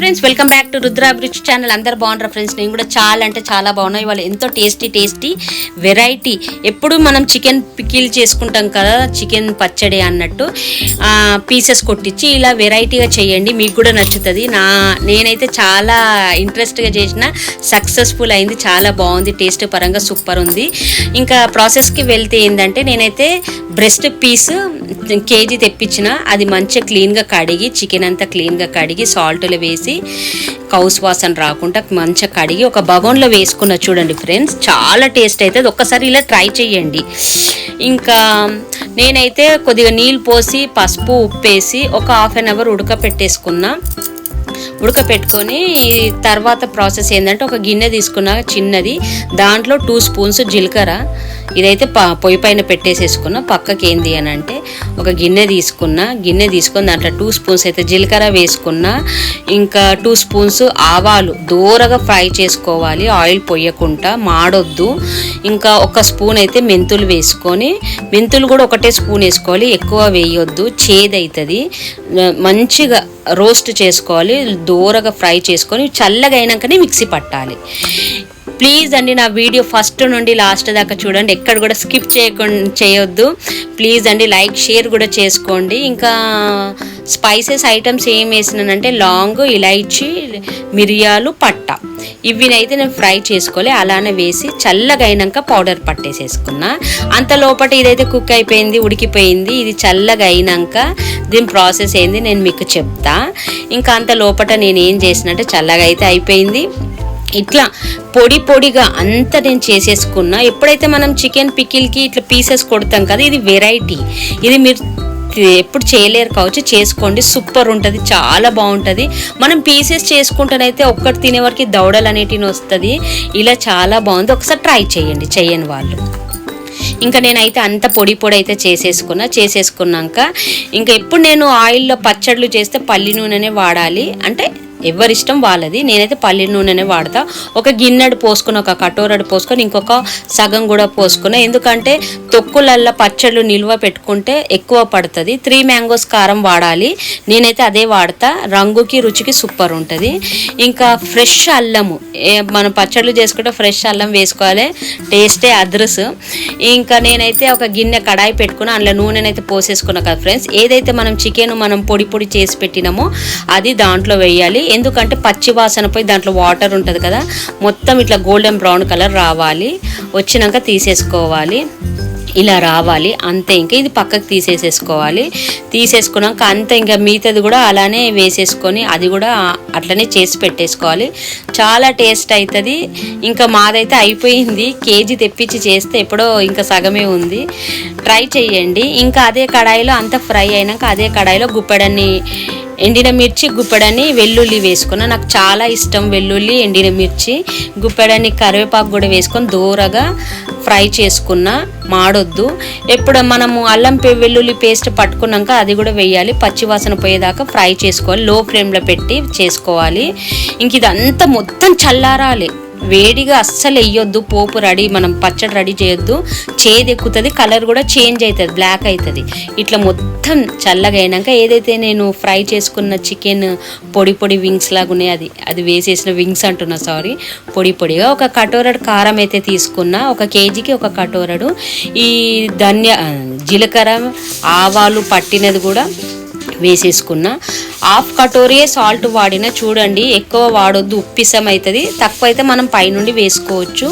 Friends welcome back to Rudrabhiruchi channel. అందరు బాగుంటారు friends? నేను కూడా చాలా అంటే చాలా బాగున్నాయి వాళ్ళు ఎంతో టేస్టీ టేస్టీ వెరైటీ. ఎప్పుడు మనం చికెన్ పికిల్ చేసుకుంటాం కదా చికెన్ పచ్చడి అన్నట్టు పీసెస్ కొట్టించి ఇలా వెరైటీగా చేయండి. మీకు కూడా నచ్చుతుంది. నా నేనైతే చాలా ఇంట్రెస్ట్గా చేసిన సక్సెస్ఫుల్ అయింది. చాలా బాగుంది. టేస్ట్ పరంగా సూపర్ ఉంది. ఇంకా ప్రాసెస్కి వెళ్తే ఏంటంటే నేనైతే బ్రెస్ట్ పీస్ కేజీ తెప్పించిన. అది మంచిగా క్లీన్గా కడిగి చికెన్ అంతా క్లీన్గా కడిగి సాల్ట్లో వేసి కౌస్ వాసన రాకుండా మంచిగా కడిగి ఒక బగోన్లో వేసుకున్న చూడండి ఫ్రెండ్స్ చాలా టేస్ట్ అవుతుంది ఒక్కసారి ఇలా ట్రై చేయండి. ఇంకా నేనైతే కొద్దిగా నీళ్ళు పోసి పసుపు ఉప్పేసి ఒక హాఫ్ అన్ అవర్ ఉడకపెట్టేసుకున్నా. ఉడకపెట్టుకొని తర్వాత ప్రాసెస్ ఏంటంటే ఒక గిన్నె తీసుకున్న చిన్నది దాంట్లో టూ స్పూన్స్ జీలకర్ర ఇదైతే ప పొయ్యి పైన పెట్టేసేసుకున్న పక్కకి ఏంది అని అంటే ఒక గిన్నె తీసుకున్న గిన్నె తీసుకొని దాంట్లో టూ స్పూన్స్ అయితే జీలకర్ర వేసుకున్న ఇంకా టూ స్పూన్స్ ఆవాలు దూరగా ఫ్రై చేసుకోవాలి ఆయిల్ పొయ్యకుండా మాడొద్దు. ఇంకా ఒక స్పూన్ అయితే మెంతులు వేసుకొని మెంతులు కూడా ఒకటే స్పూన్ వేసుకోవాలి ఎక్కువ వేయొద్దు చేదవుతుంది మంచిగా రోస్ట్ చేసుకోవాలి దూరగా ఫ్రై చేసుకొని చల్లగా అయినాకనే మిక్సీ పట్టాలి. ప్లీజ్ అండి నా వీడియో ఫస్ట్ నుండి లాస్ట్ దాకా చూడండి. ఎక్కడ కూడా స్కిప్ చేయకుండా చేయొద్దు. ప్లీజ్ అండి లైక్ షేర్ కూడా చేసుకోండి. ఇంకా స్పైసెస్ ఐటమ్స్ ఏం వేసినానంటే లాంగ్ ఇలైచి మిరియాలు పట్ట. ఇవినైతే నేను ఫ్రై చేసుకోవాలి అలానే వేసి చల్లగా పౌడర్ పట్టేసేసుకున్నా. అంత లోపల ఇదైతే కుక్ అయిపోయింది ఉడికిపోయింది. ఇది చల్లగా అయినాక దీని ప్రాసెస్ ఏంది నేను మీకు చెప్తా. ఇంకా అంత లోపల నేను ఏం చేసినట్టే చల్లగా అయితే అయిపోయింది. ఇట్లా పొడి పొడిగా అంతా నేను చేసేసుకున్నా. ఎప్పుడైతే మనం చికెన్ పికిల్కి ఇట్లా పీసెస్ కొడతాం కదా ఇది వెరైటీ ఇది మీరు ఎప్పుడు చేయలేరు కావచ్చు చేసుకోండి. సూపర్ ఉంటుంది చాలా బాగుంటుంది. మనం పీసెస్ చేసుకుంటేనైతే ఒక్కటి తినే వరకు దౌడలు అనేటివి వస్తుంది. ఇలా చాలా బాగుంది. ఒకసారి ట్రై చేయండి చేయని వాళ్ళు. ఇంకా నేనైతే అంత పొడి పొడి అయితే చేసేసుకున్నా. చేసేసుకున్నాక ఇంకా ఎప్పుడు నేను ఆయిల్లో పచ్చళ్ళు చేస్తే పల్లి నూనెనే వాడాలి. అంటే ఎవరిష్టం వాళ్ళది. నేనైతే పల్లి నూనెనే వాడతా. ఒక గిన్నెడు పోసుకుని ఒక కటోరడు పోసుకొని ఇంకొక సగం కూడా పోసుకున్నా. ఎందుకంటే తొక్కులల్లో పచ్చళ్ళు నిల్వ పెట్టుకుంటే ఎక్కువ పడుతుంది. త్రీ మ్యాంగోస్ కారం వాడాలి. నేనైతే అదే వాడతా. రంగుకి రుచికి సూపర్ ఉంటుంది. ఇంకా ఫ్రెష్ అల్లము. మనం పచ్చళ్ళు చేసుకుంటే ఫ్రెష్ అల్లం వేసుకోవాలి. టేస్టే అద్రస్ ఇంకా నేనైతే ఒక గిన్నె కడాయి పెట్టుకుని అందులో నూనెనైతే పోసేసుకున్నా కదా ఫ్రెండ్స్. ఏదైతే మనం చికెన్ మనం పొడి పొడి చేసి పెట్టినామో అది దాంట్లో వేయాలి. ఎందుకంటే పచ్చి వాసనపై పోయి దాంట్లో వాటర్ ఉంటుంది కదా మొత్తం ఇట్లా గోల్డెన్ బ్రౌన్ కలర్ రావాలి. వచ్చినాక తీసేసుకోవాలి. ఇలా రావాలి. అంతే ఇంకా ఇది పక్కకు తీసేసేసుకోవాలి. తీసేసుకున్నాక అంతే ఇంకా మిగతాది కూడా అలానే వేసేసుకొని అది కూడా అట్లనే చేసి పెట్టేసుకోవాలి. చాలా టేస్ట్ అవుతుంది ఇంకా మాదైతే అయిపోయింది. కేజీ తెప్పించి చేస్తే ఎప్పుడో ఇంకా సగమే ఉంది. ట్రై చేయండి ఇంకా అదే కడాయిలో అంత ఫ్రై అయినాక అదే కడాయిలో గుప్పెడన్ని ఎండిన మిర్చి గుప్పెడని వెల్లుల్లి వేసుకున్నా. నాకు చాలా ఇష్టం వెల్లుల్లి ఎండిన మిర్చి గుప్పెడని కరివేపాకు కూడా వేసుకొని దూరగా ఫ్రై చేసుకున్న. మాడొద్దు. ఎప్పుడు మనము అల్లం వెల్లుల్లి పేస్ట్ పట్టుకున్నాక అది కూడా వేయాలి. పచ్చివాసన పోయేదాకా ఫ్రై చేసుకోవాలి. లో ఫ్లేమ్లో పెట్టి చేసుకోవాలి. ఇంక ఇదంతా మొత్తం చల్లారాలి. వేడిగా అస్సలు వేయొద్దు పోపు రెడీ మనం పచ్చడి రెడీ చేయొద్దు. చేదు ఎక్కుతుంది కలర్ కూడా చేంజ్ అవుతుంది బ్లాక్ అవుతుంది ఇట్లా మొత్తం చల్లగా అయినాక ఏదైతే నేను ఫ్రై చేసుకున్న చికెన్ పొడి పొడి వింగ్స్ లాగా ఉన్నాయి అది అది వేసేసిన వింగ్స్ అంటున్నా సారీ. పొడి పొడిగా ఒక కటోరడు కారం అయితే తీసుకున్నా ఒక కేజీకి ఒక కటోరడు. ఈ ధన్య జీలకర్ర ఆవాలు పట్టినది కూడా వేసేసుకున్న. హాఫ్ కటోరియే సాల్ట్ వాడిన చూడండి ఎక్కువ వాడొద్దు ఉప్పిసం అవుతుంది తక్కువ అయితే మనం పైనుండి వేసుకోవచ్చు.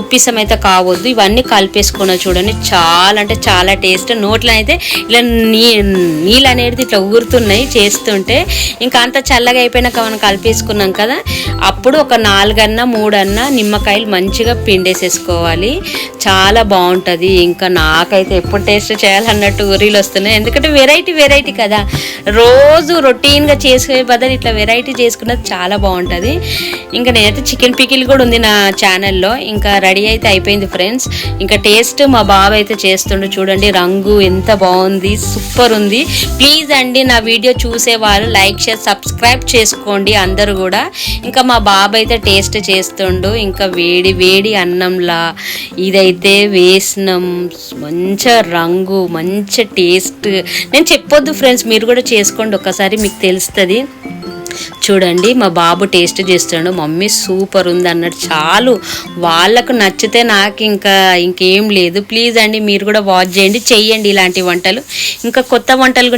ఉప్పిసం అయితే కావద్దు. ఇవన్నీ కలిపేసుకున్న చూడండి చాలా అంటే చాలా టేస్ట్. నోట్లో అయితే ఇలా నీ నీళ్ళు అనేది ఇట్లా ఊరుతున్నాయి చేస్తుంటే. ఇంకా అంత చల్లగా అయిపోయినాక మనం కలిపేసుకున్నాం కదా అప్పుడు ఒక నాలుగన్నా మూడన్నా నిమ్మకాయలు మంచిగా పిండేసేసుకోవాలి. చాలా బాగుంటుంది ఇంకా నాకైతే ఎప్పుడు టేస్ట్ చేయాలన్నట్టు ఊరీలు వస్తున్నాయి. ఎందుకంటే వెరైటీ వెరైటీ కదా. రోజు రొటీన్గా చేసుకునే బదులు ఇట్లా వెరైటీ చేసుకున్నది చాలా బాగుంటుంది ఇంకా నేనైతే చికెన్ పికిల్ కూడా ఉంది నా ఛానల్లో. ఇంకా రెడీ అయితే అయిపోయింది ఫ్రెండ్స్. ఇంకా టేస్ట్ మా బాబు అయితే చేస్తుండు చూడండి. రంగు ఎంత బాగుంది సూపర్ ఉంది. ప్లీజ్ అండి నా వీడియో చూసేవారు లైక్ షేర్ సబ్స్క్రైబ్ చేసుకోండి అందరూ కూడా. ఇంకా మా బాబు అయితే టేస్ట్ చేస్తుండు. ఇంకా వేడి వేడి అన్నంలా ఇదైతే వేసినాం. మంచి రంగు మంచి టేస్ట్. నేను చెప్పొద్దు ఫ్రెండ్స్ మీరు కూడా చేసుకోండి. ఒకసారి మీకు తెలుస్తుంది. చూడండి మా బాబు టేస్ట్ చేస్తున్నాడు. మమ్మీ సూపర్ ఉంది అన్నట్టు చాలు వాళ్ళకు నచ్చితే నాకు ఇంకా ఇంకేం లేదు. ప్లీజ్ అండి మీరు కూడా వాచ్ చేయండి చెయ్యండి ఇలాంటి వంటలు. ఇంకా కొత్త వంటల గురించి